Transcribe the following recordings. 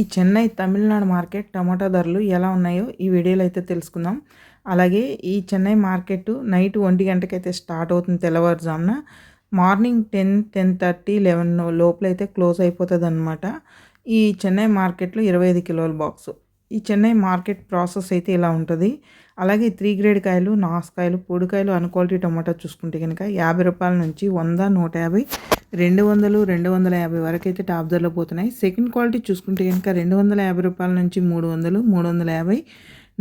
ఈ చెన్నై తమిళనాడు మార్కెట్ టమాటా ధరలు ఎలా ఉన్నాయో ఈ వీడియోలో అయితే తెలుసుకుందాం. అలాగే ఈ చెన్నై మార్కెట్ నైట్ ఒంటి గంటకైతే స్టార్ట్ అవుతుంది తెల్లవారుజామున. Morning ten ten thirty eleven లోపల అయితే క్లోజ్ అయిపోతుంది అనమాట ఈ చెన్నై మార్కెట్లో ఇరవై ఐదు కిలోల బాక్స్. ఈ చెన్నై మార్కెట్ ప్రాసెస్ అయితే ఇలా ఉంటుంది. అలాగే త్రీ గ్రేడ్ కాయలు నాసుకాయలు పొడికాయలు అన్క్వాలిటీ టమాటా చూసుకుంటే కనుక యాభై రూపాయల నుంచి వంద నూట యాభై రెండు వందలు రెండు వందల యాభై వరకు అయితే టాప్ ధరలో పోతున్నాయి. సెకండ్ క్వాలిటీ చూసుకుంటే కనుక రెండు వందల యాభై రూపాయల నుంచి మూడు వందలు మూడు వందల యాభై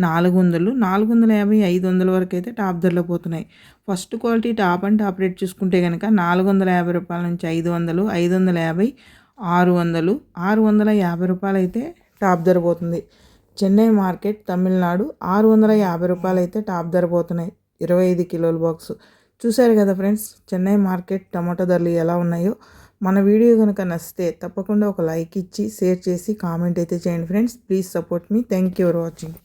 నాలుగు వందలు నాలుగు వందల యాభై ఐదు వందల వరకు అయితే టాప్ ధరలో పోతున్నాయి. First quality top and top rate చూసుకుంటే కనుక నాలుగు వందల యాభై రూపాయల నుంచి ఐదు వందలు ఐదు వందల యాభై ఆరు వందలు ఆరు వందల యాభై రూపాయలు అయితే టాప్ ధర పోతుంది. చెన్నై మార్కెట్ తమిళనాడు ఆరు వందల యాభై రూపాయలు అయితే టాప్ ధర పోతున్నాయి. ఇరవై ఐదు కిలోల బాక్స్. చూశారు కదా ఫ్రెండ్స్ చెన్నై మార్కెట్ టమాటో ధరలు ఎలా ఉన్నాయో. మన వీడియో కనుక నచ్చితే తప్పకుండా ఒక లైక్ ఇచ్చి షేర్ చేసి కామెంట్ అయితే చేయండి friends. Please support me. Thank you for watching.